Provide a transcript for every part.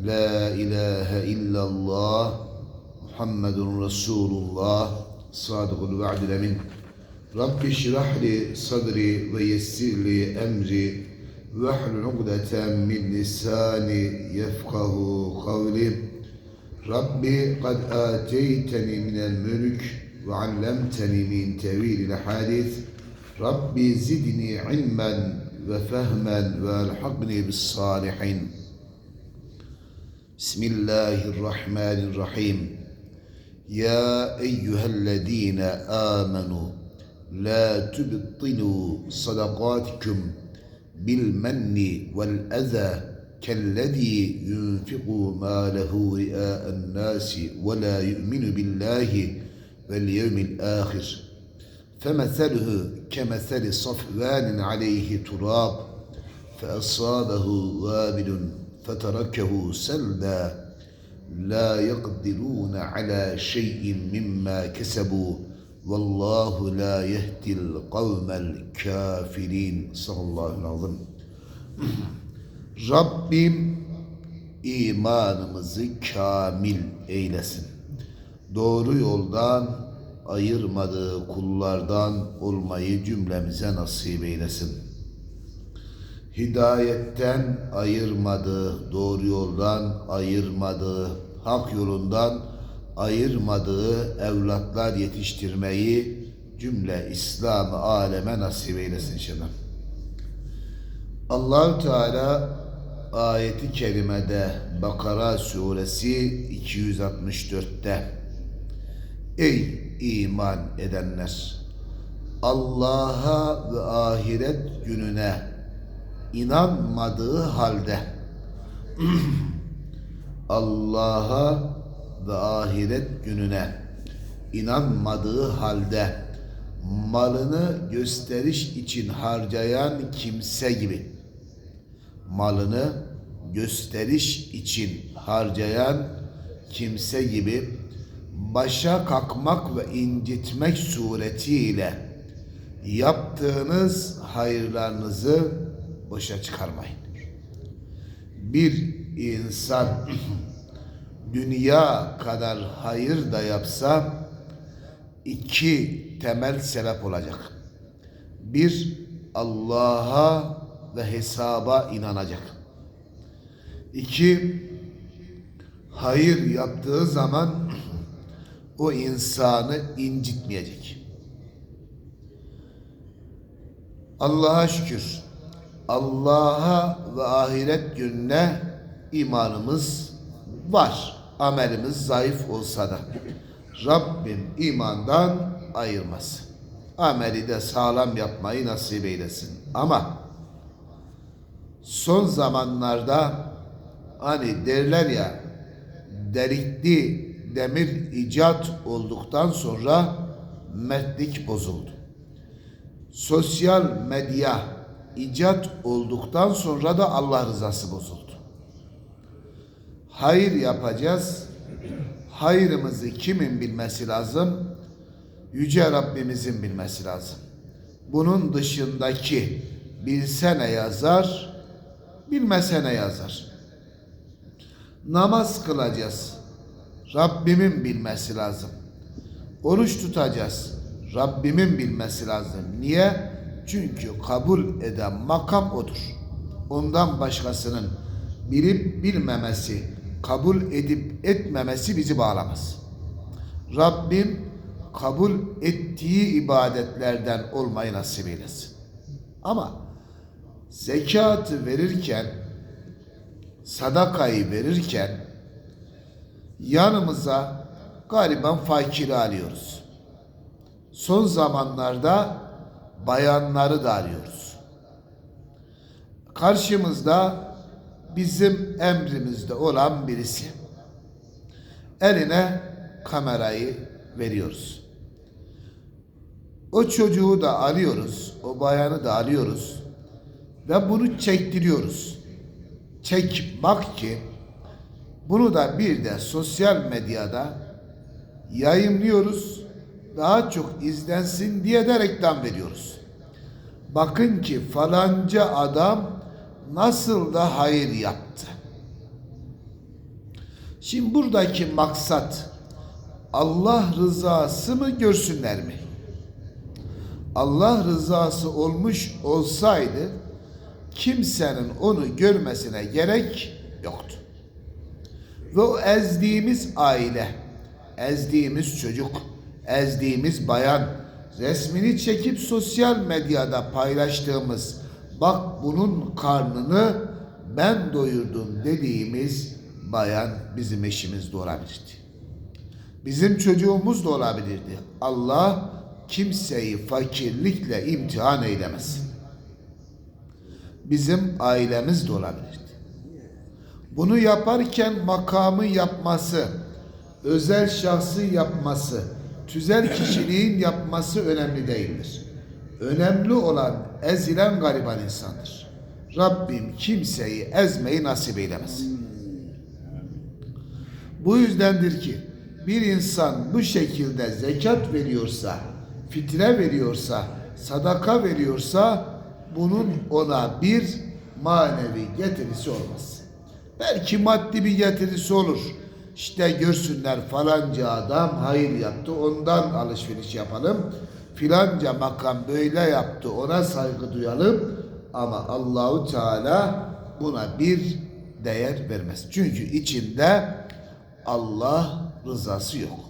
لا إله إلا الله محمد رسول الله. صادق الوعد الأمين. رب اشرح لي صدري ويسر لي أمري. واحلل عقدة من لساني يفقه قولي. ربي قد آتيتني من الملك وعلمتني من تأويل الأحاديث. ربي زدني علما وفهما وألحقني بالصالحين. بسم الله الرحمن الرحيم. يا أيها الذين آمنوا لا تبطلوا صدقاتكم بالمن والأذى كالذي ينفق ماله رئاء الناس ولا يؤمن بالله واليوم الآخر. فمثله كمثل صفوان عليه تراب فأصابه وابل فتركه سلدا لا يقدرون على شيء مما كسبوا والله لا يهدي القوم الكافرين صلى الله العظيم Rabbim imanımızı kamil eylesin. Doğru yoldan ayırmadığı kullardan olmayı cümlemize nasip eylesin. Hidayetten ayırmadığı, doğru yoldan ayırmadığı, hak yolundan ayırmadığı evlatlar yetiştirmeyi cümle İslam aleme nasip eylesin inşallah. allah Teala ayeti kerimede Bakara suresi 264'te Ey iman edenler! Allah'a ve ahiret gününe inanmadığı halde Allah'a ve ahiret gününe inanmadığı halde malını gösteriş için harcayan kimse gibi malını gösteriş için harcayan kimse gibi başa kalkmak ve incitmek suretiyle yaptığınız hayırlarınızı boşa çıkarmayın. Bir insan dünya kadar hayır da yapsa iki temel sebep olacak. Bir, Allah'a ve hesaba inanacak. İki, hayır yaptığı zaman o insanı incitmeyecek. Allah'a şükür. Allah'a ve ahiret gününe imanımız var. Amelimiz zayıf olsa da. Rabbim imandan ayırmaz. Ameli de sağlam yapmayı nasip eylesin. Ama son zamanlarda hani derler ya delikli demir icat olduktan sonra mertlik bozuldu. Sosyal medya icat olduktan sonra da Allah rızası bozuldu. Hayır yapacağız. Hayrımızı kimin bilmesi lazım? Yüce Rabbimizin bilmesi lazım. Bunun dışındaki bilsene yazar, bilmesene yazar. Namaz kılacağız. Rabbimin bilmesi lazım. Oruç tutacağız. Rabbimin bilmesi lazım. Niye? Çünkü kabul eden makam odur. Ondan başkasının bilip bilmemesi, kabul edip etmemesi bizi bağlamaz. Rabbim kabul ettiği ibadetlerden olmayı nasip eylesin. Ama zekatı verirken, sadakayı verirken yanımıza gariban fakiri alıyoruz. Son zamanlarda bayanları da arıyoruz. Karşımızda bizim emrimizde olan birisi. eline kamerayı veriyoruz. O çocuğu da alıyoruz, o bayanı da alıyoruz ve bunu çektiriyoruz. Çek bak ki bunu da bir de sosyal medyada yayınlıyoruz. Daha çok izlensin diye de reklam veriyoruz. Bakın ki falanca adam nasıl da hayır yaptı. Şimdi buradaki maksat Allah rızası mı görsünler mi? Allah rızası olmuş olsaydı kimsenin onu görmesine gerek yoktu. Ve o ezdiğimiz aile, ezdiğimiz çocuk, ezdiğimiz bayan, resmini çekip sosyal medyada paylaştığımız, bak bunun karnını ben doyurdum dediğimiz bayan bizim eşimiz de olabilirdi. Bizim çocuğumuz da olabilirdi. Allah kimseyi fakirlikle imtihan eylemesin. Bizim ailemiz de olabilirdi. Bunu yaparken makamı yapması, özel şahsı yapması, tüzel kişiliğin yapması önemli değildir. Önemli olan ezilen gariban insandır. Rabbim kimseyi ezmeyi nasip eylemesin. Bu yüzdendir ki bir insan bu şekilde zekat veriyorsa, fitre veriyorsa, sadaka veriyorsa bunun ona bir manevi getirisi olmaz. Belki maddi bir getirisi olur. İşte görsünler falanca adam hayır yaptı ondan alışveriş yapalım. Filanca makam böyle yaptı ona saygı duyalım. Ama Allahu Teala buna bir değer vermez. Çünkü içinde Allah rızası yok.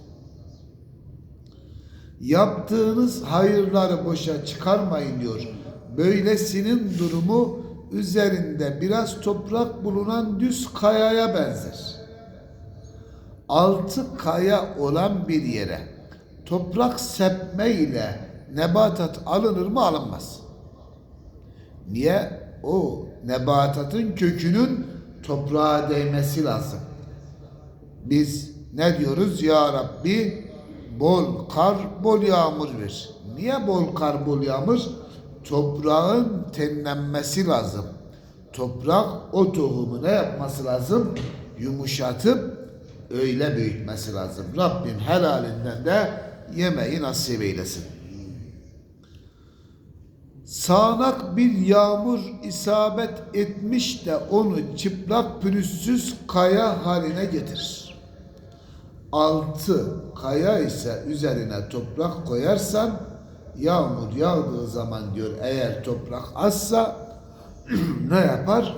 Yaptığınız hayırları boşa çıkarmayın diyor. Böylesinin durumu üzerinde biraz toprak bulunan düz kayaya benzer. Altı kaya olan bir yere toprak sepme ile nebatat alınır mı alınmaz. Niye? O nebatatın kökünün toprağa değmesi lazım. Biz ne diyoruz? Ya Rabbi bol kar, bol yağmur ver. Niye bol kar, bol yağmur? Toprağın tenlenmesi lazım. Toprak o tohumu ne yapması lazım? Yumuşatıp öyle büyütmesi lazım. Rabbim helalinden de yemeği nasip eylesin. Sağanak bir yağmur isabet etmiş de onu çıplak pürüzsüz kaya haline getirir. Altı kaya ise üzerine toprak koyarsan yağmur yağdığı zaman diyor eğer toprak azsa ne yapar?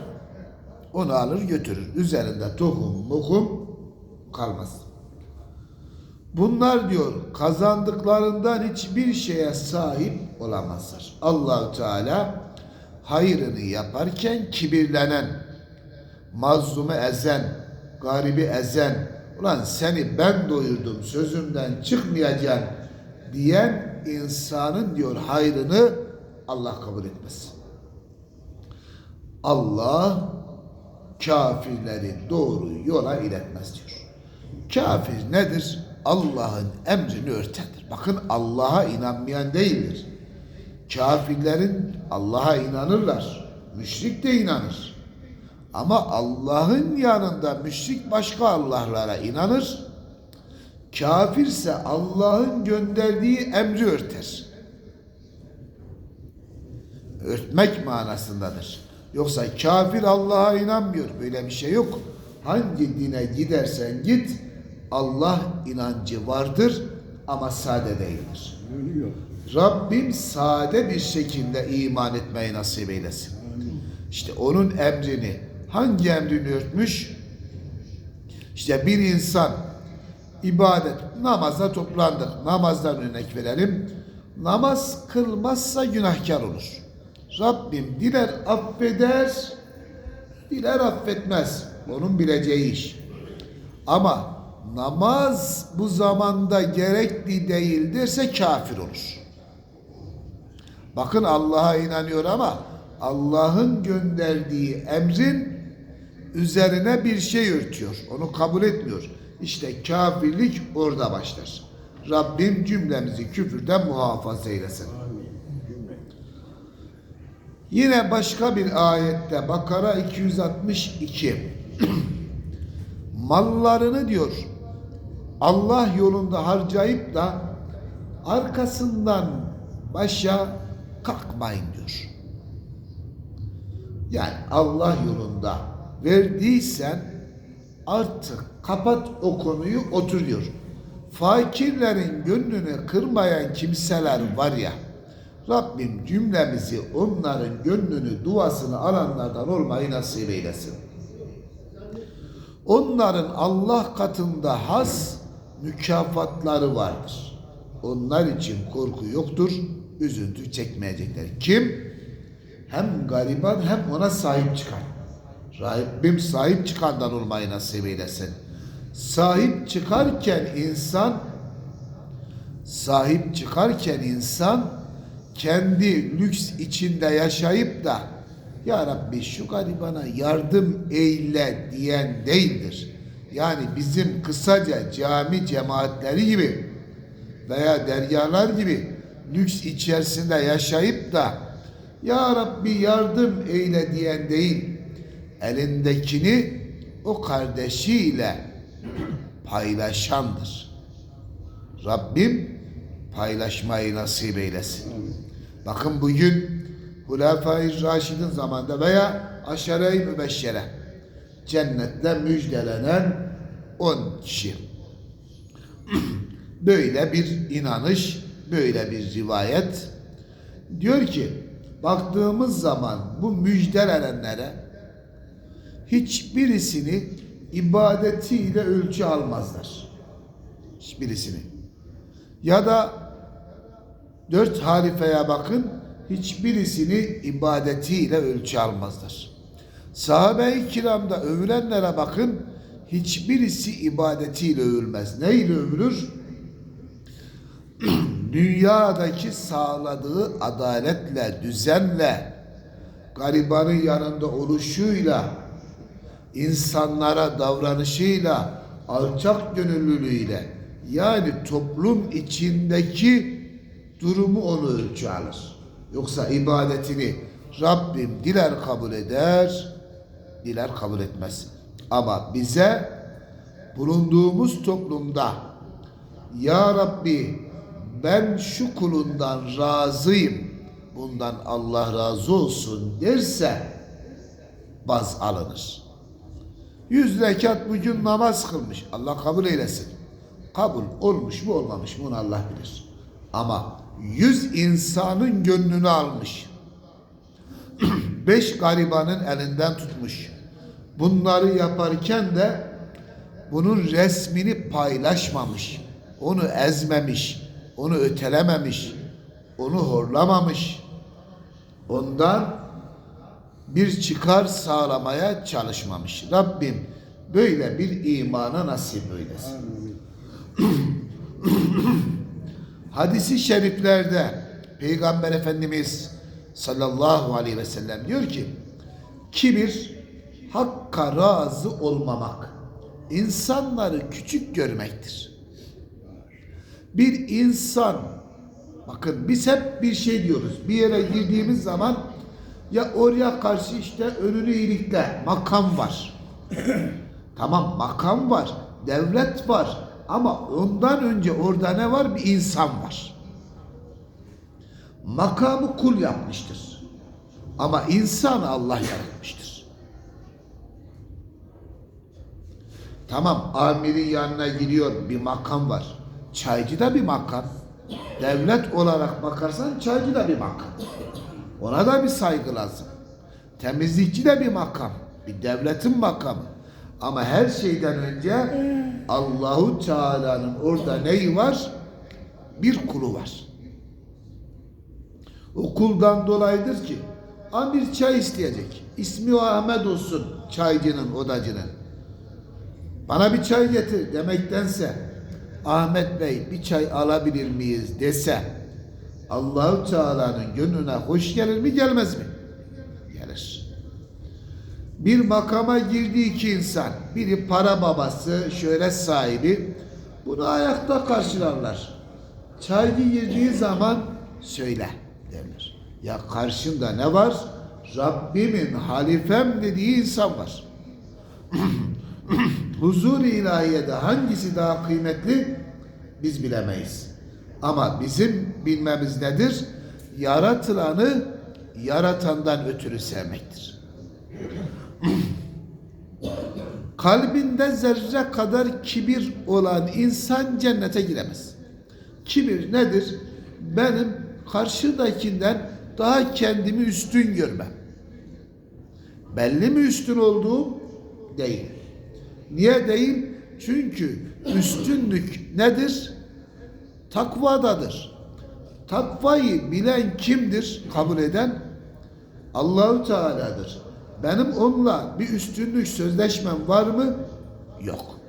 Onu alır götürür. Üzerinde tohum mukum kalmaz. Bunlar diyor kazandıklarından hiçbir şeye sahip olamazlar. Allahu Teala hayrını yaparken kibirlenen, mazlumu ezen, garibi ezen, ulan seni ben doyurdum sözümden çıkmayacağım diyen insanın diyor hayrını Allah kabul etmez. Allah kafirleri doğru yola iletmez diyor. Kafir nedir? Allah'ın emrini örtendir. Bakın Allah'a inanmayan değildir. Kafirlerin Allah'a inanırlar. Müşrik de inanır. Ama Allah'ın yanında müşrik başka Allah'lara inanır. Kafirse Allah'ın gönderdiği emri örter. Örtmek manasındadır. Yoksa kafir Allah'a inanmıyor. Böyle bir şey yok. Hangi dine gidersen git Allah inancı vardır ama sade değildir. Rabbim sade bir şekilde iman etmeyi nasip eylesin. İşte onun emrini hangi emrini örtmüş? İşte bir insan ibadet, namaza toplandık. Namazdan örnek verelim. Namaz kılmazsa günahkar olur. Rabbim diler affeder, diler affetmez. Onun bileceği iş. Ama namaz bu zamanda gerekli değildirse kafir olur. Bakın Allah'a inanıyor ama Allah'ın gönderdiği emrin üzerine bir şey örtüyor. Onu kabul etmiyor. İşte kafirlik orada başlar. Rabbim cümlemizi küfürden muhafaza eylesin. Yine başka bir ayette Bakara 262 mallarını diyor Allah yolunda harcayıp da arkasından başa kalkmayın diyor. Yani Allah yolunda verdiysen artık kapat o konuyu otur diyor. Fakirlerin gönlünü kırmayan kimseler var ya Rabbim cümlemizi onların gönlünü duasını alanlardan olmayı nasip eylesin. Onların Allah katında has mükafatları vardır. Onlar için korku yoktur, üzüntü çekmeyecekler. Kim? Hem gariban hem ona sahip çıkan. Rabbim sahip çıkandan olmayı nasip eylesin. Sahip çıkarken insan sahip çıkarken insan kendi lüks içinde yaşayıp da ya Rabbi şu garibana yardım eyle diyen değildir. Yani bizim kısaca cami cemaatleri gibi veya deryalar gibi lüks içerisinde yaşayıp da ya Rabbi yardım eyle diyen değil. Elindekini o kardeşiyle paylaşandır. Rabbim paylaşmayı nasip eylesin. Bakın bugün Hulefai Raşid'in zamanında veya Aşere-i Mübeşşere cennetle müjdelenen 10 kişi. böyle bir inanış, böyle bir rivayet. Diyor ki, baktığımız zaman bu müjdelenenlere hiçbirisini ibadetiyle ölçü almazlar. Hiçbirisini. Ya da dört halifeye bakın, hiçbirisini ibadetiyle ölçü almazlar. Sahabe-i kiramda övülenlere bakın, hiçbirisi ibadetiyle övülmez. Neyle övülür? Dünyadaki sağladığı adaletle, düzenle, garibanın yanında oluşuyla, insanlara davranışıyla, alçak gönüllülüğüyle, yani toplum içindeki durumu onu ölçü alır. Yoksa ibadetini Rabbim diler kabul eder, diler kabul etmez. Ama bize bulunduğumuz toplumda Ya Rabbi ben şu kulundan razıyım, bundan Allah razı olsun derse baz alınır. Yüz rekat bugün namaz kılmış. Allah kabul eylesin. Kabul olmuş mu olmamış mı onu Allah bilir. Ama yüz insanın gönlünü almış. Beş garibanın elinden tutmuş. Bunları yaparken de bunun resmini paylaşmamış. Onu ezmemiş. Onu ötelememiş. Onu horlamamış. Ondan bir çıkar sağlamaya çalışmamış. Rabbim böyle bir imana nasip eylesin. Hadisi şeriflerde Peygamber Efendimiz sallallahu aleyhi ve sellem diyor ki kibir hakka razı olmamak insanları küçük görmektir. Bir insan bakın biz hep bir şey diyoruz. Bir yere girdiğimiz zaman ya oraya karşı işte önünü iyilikle makam var. tamam makam var, devlet var ama ondan önce orada ne var? Bir insan var. Makamı kul yapmıştır. Ama insan Allah yaratmıştır. Tamam amirin yanına gidiyor bir makam var. Çaycı da bir makam. Devlet olarak bakarsan çaycı da bir makam. Ona da bir saygı lazım. Temizlikçi de bir makam. Bir devletin makamı. Ama her şeyden önce Allahu Teala'nın orada neyi var? Bir kulu var. O kuldan dolayıdır ki amir çay isteyecek. İsmi o Ahmet olsun çaycının, odacının. Bana bir çay getir demektense Ahmet Bey bir çay alabilir miyiz dese Allahu Teala'nın gönlüne hoş gelir mi gelmez mi? Bir makama girdi iki insan. Biri para babası, şöyle sahibi. Bunu ayakta karşılarlar. Çaycı girdiği zaman söyle derler. Ya karşında ne var? Rabbimin halifem dediği insan var. Huzur-i ilahiyede hangisi daha kıymetli biz bilemeyiz. Ama bizim bilmemiz nedir? Yaratılanı yaratandan ötürü sevmektir. Kalbinde zerre kadar kibir olan insan cennete giremez. Kibir nedir? Benim karşıdakinden daha kendimi üstün görmem. Belli mi üstün olduğum? Değil. Niye değil? Çünkü üstünlük nedir? Takvadadır. Takvayı bilen kimdir? Kabul eden Allahu Teala'dır. Benim onunla bir üstünlük sözleşmem var mı? Yok.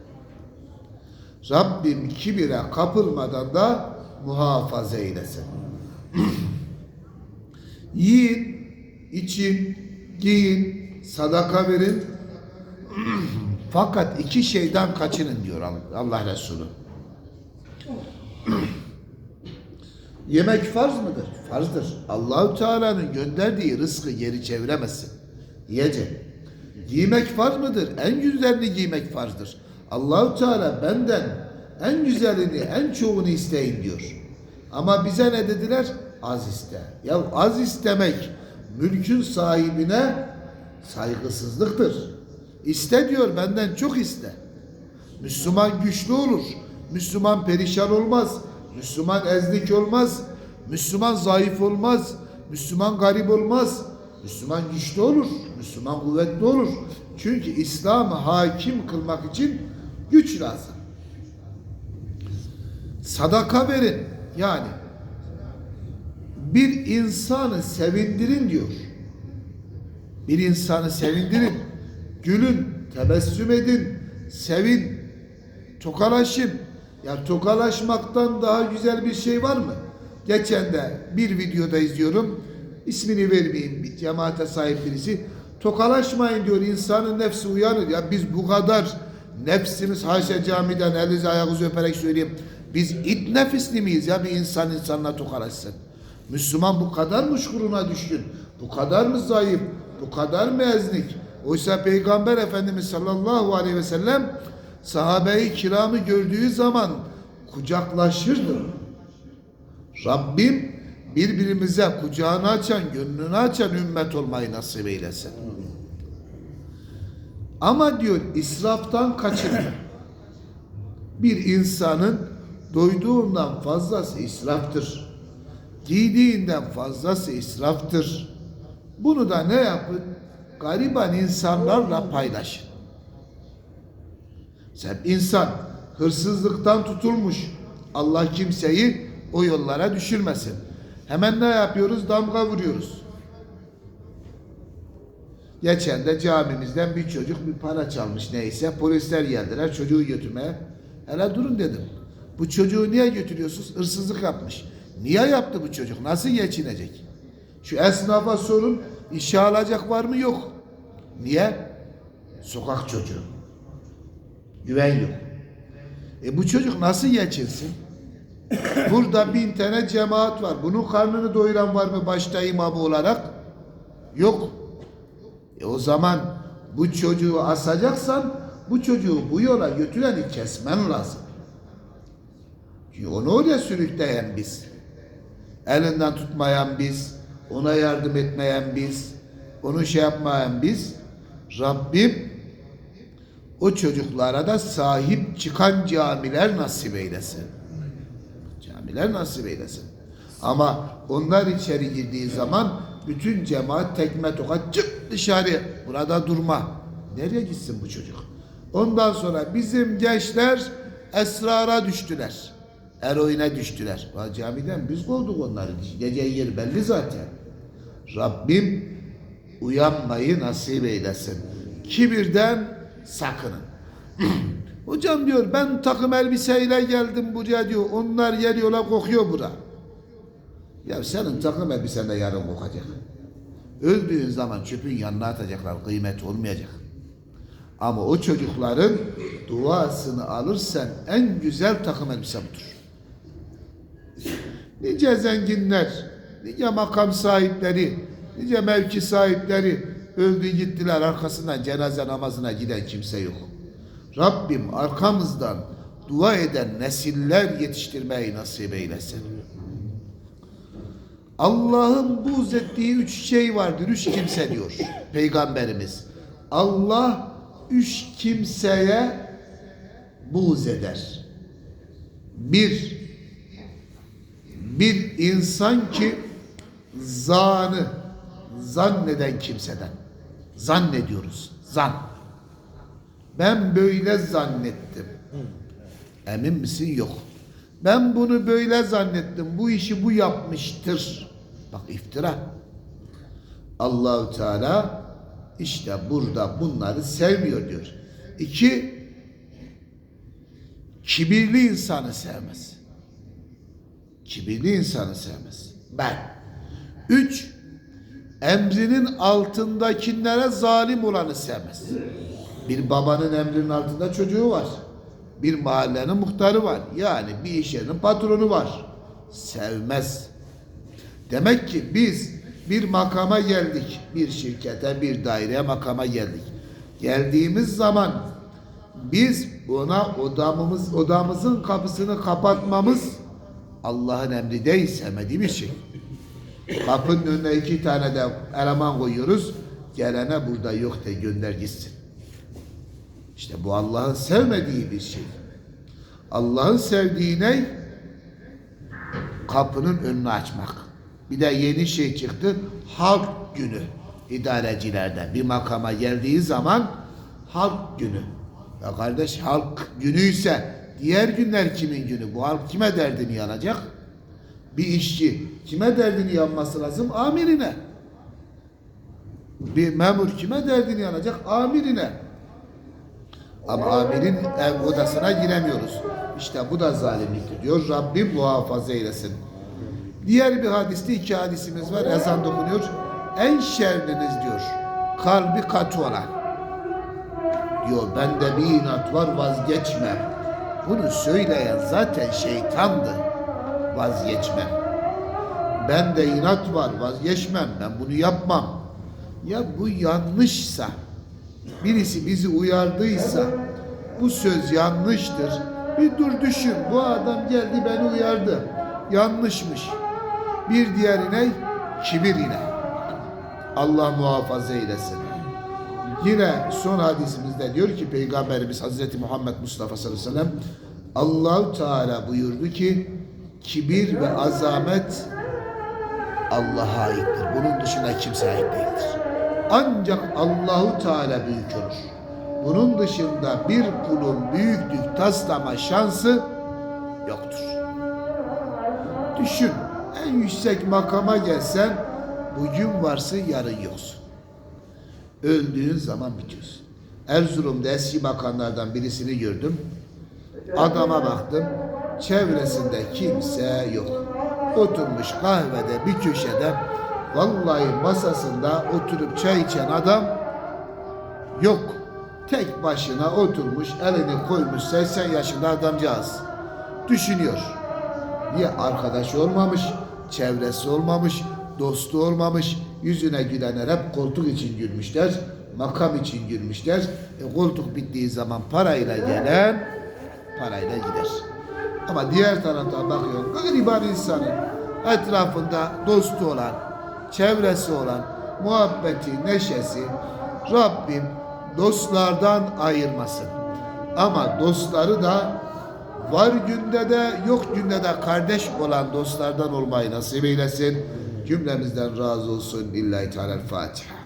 Rabbim kibire kapılmadan da muhafaza eylesin. Yiyin, için, giyin, sadaka verin. Fakat iki şeyden kaçının diyor Allah Resulü. Yemek farz mıdır? Farzdır. Allahu Teala'nın gönderdiği rızkı geri çeviremezsin. Yiyecek. Giymek farz mıdır? En güzelini giymek farzdır. Allahu Teala benden en güzelini, en çoğunu isteyin diyor. Ama bize ne dediler? Az iste. Ya az istemek mülkün sahibine saygısızlıktır. İste diyor benden çok iste. Müslüman güçlü olur. Müslüman perişan olmaz. Müslüman ezlik olmaz. Müslüman zayıf olmaz. Müslüman garip olmaz. Müslüman güçlü olur. Müslüman kuvvetli olur. Çünkü İslam'ı hakim kılmak için güç lazım. Sadaka verin. Yani bir insanı sevindirin diyor. Bir insanı sevindirin. Gülün, tebessüm edin, sevin, tokalaşın. Ya tokalaşmaktan daha güzel bir şey var mı? Geçen de bir videoda izliyorum. İsmini vermeyeyim. Bir cemaate sahip birisi. Tokalaşmayın diyor. insanın nefsi uyanır. Ya biz bu kadar nefsimiz haşa camiden elinizi ayağınızı öperek söyleyeyim. Biz it nefisli miyiz ya bir insan insanla tokalaşsın? Müslüman bu kadar mı şuuruna düşkün? Bu kadar mı zayıf? Bu kadar mı eznik? Oysa Peygamber Efendimiz sallallahu aleyhi ve sellem sahabe-i kiramı gördüğü zaman kucaklaşırdı. Rabbim birbirimize kucağını açan, gönlünü açan ümmet olmayı nasip eylesin. Ama diyor israftan kaçının. Bir insanın doyduğundan fazlası israftır. Giydiğinden fazlası israftır. Bunu da ne yapın? Gariban insanlarla paylaşın. Sen insan hırsızlıktan tutulmuş. Allah kimseyi o yollara düşürmesin. Hemen ne yapıyoruz? Damga vuruyoruz. Geçen de camimizden bir çocuk bir para çalmış neyse. Polisler geldiler çocuğu götürmeye. Hele durun dedim. Bu çocuğu niye götürüyorsunuz? Hırsızlık yapmış. Niye yaptı bu çocuk? Nasıl geçinecek? Şu esnafa sorun. İşe alacak var mı? Yok. Niye? Sokak çocuğu. Güven yok. E bu çocuk nasıl geçinsin? Burada bin tane cemaat var. Bunun karnını doyuran var mı başta imamı olarak? Yok. E o zaman bu çocuğu asacaksan bu çocuğu bu yola götüreni kesmen lazım. Çünkü onu oraya sürükleyen biz. Elinden tutmayan biz, ona yardım etmeyen biz, onu şey yapmayan biz. Rabbim o çocuklara da sahip çıkan camiler nasip eylesin. Camiler nasip eylesin. Ama onlar içeri girdiği zaman bütün cemaat tekme tokat çık dışarı. Burada durma. Nereye gitsin bu çocuk? Ondan sonra bizim gençler esrara düştüler. Eroine düştüler. Va camiden biz kovduk onları. Gece yer belli zaten. Rabbim uyanmayı nasip eylesin. Kibirden sakının. Hocam diyor ben takım elbiseyle geldim buraya diyor. Onlar geliyorlar kokuyor bura. Ya senin takım elbisen de yarın kokacak. Öldüğün zaman çöpün yanına atacaklar. Kıymet olmayacak. Ama o çocukların duasını alırsan en güzel takım elbise budur. Nice zenginler, nice makam sahipleri, nice mevki sahipleri öldü gittiler arkasından cenaze namazına giden kimse yok. Rabbim arkamızdan dua eden nesiller yetiştirmeyi nasip eylesin. Allah'ın buğz ettiği üç şey vardır. Üç kimse diyor Peygamberimiz. Allah üç kimseye buğz eder. Bir, bir insan ki zanı, zanneden kimseden. Zannediyoruz, zan. Ben böyle zannettim. Emin misin? Yok. Ben bunu böyle zannettim. Bu işi bu yapmıştır. Bak iftira. Allahu Teala işte burada bunları sevmiyor diyor. İki, kibirli insanı sevmez. Kibirli insanı sevmez. Ben. Üç, emrinin altındakilere zalim olanı sevmez. Bir babanın emrinin altında çocuğu var. Bir mahallenin muhtarı var. Yani bir iş yerinin patronu var. Sevmez. Demek ki biz bir makama geldik. Bir şirkete, bir daireye makama geldik. Geldiğimiz zaman biz ona odamımız, odamızın kapısını kapatmamız Allah'ın emri değil, sevmediği bir şey. Kapının önüne iki tane de eleman koyuyoruz. Gelene burada yok de gönder gitsin. İşte bu Allah'ın sevmediği bir şey. Allah'ın sevdiği ne? Kapının önünü açmak. Bir de yeni şey çıktı. Halk günü idarecilerde bir makama geldiği zaman halk günü. Ya kardeş halk günü ise diğer günler kimin günü? Bu halk kime derdini yanacak? Bir işçi kime derdini yanması lazım? Amirine. Bir memur kime derdini yanacak? Amirine. Ama amirin ev odasına giremiyoruz. İşte bu da zalimliktir diyor. Rabbim muhafaza eylesin. Diğer bir hadiste iki hadisimiz var. Ezan dokunuyor. En şerliniz diyor. Kalbi katı olan. Diyor bende bir inat var vazgeçmem. Bunu söyleyen zaten şeytandı. Vazgeçmem. Bende inat var vazgeçmem. Ben bunu yapmam. Ya bu yanlışsa birisi bizi uyardıysa bu söz yanlıştır. Bir dur düşün. Bu adam geldi beni uyardı. Yanlışmış. Bir diğerine kibir ile. Allah muhafaza eylesin. Yine son hadisimizde diyor ki Peygamberimiz Hazreti Muhammed Mustafa sallallahu aleyhi ve sellem Allahu Teala buyurdu ki kibir ve azamet Allah'a aittir. Bunun dışında kimseye ait değildir. Ancak Allahu Teala büyük olur. Bunun dışında bir kulun büyüklük taslama şansı yoktur. Düşün, en yüksek makama gelsen bugün varsın yarın yoksun. Öldüğün zaman bitiyorsun. Erzurum'da eski bakanlardan birisini gördüm. Adama baktım, çevresinde kimse yok. Oturmuş kahvede bir köşede, vallahi masasında oturup çay içen adam yok. Tek başına oturmuş, elini koymuş 80 yaşında adamcağız. Düşünüyor. Niye arkadaş olmamış, çevresi olmamış, dostu olmamış, yüzüne gülenler hep koltuk için gülmüşler, makam için gülmüşler. E, koltuk bittiği zaman parayla gelen parayla gider. Ama diğer taraftan bakıyor, gariban insanın etrafında dostu olan, çevresi olan, muhabbeti, neşesi, Rabbim dostlardan ayırmasın. Ama dostları da var günde de yok günde de kardeş olan dostlardan olmayı nasip eylesin. Cümlemizden razı olsun. İllahi Teala Fatiha.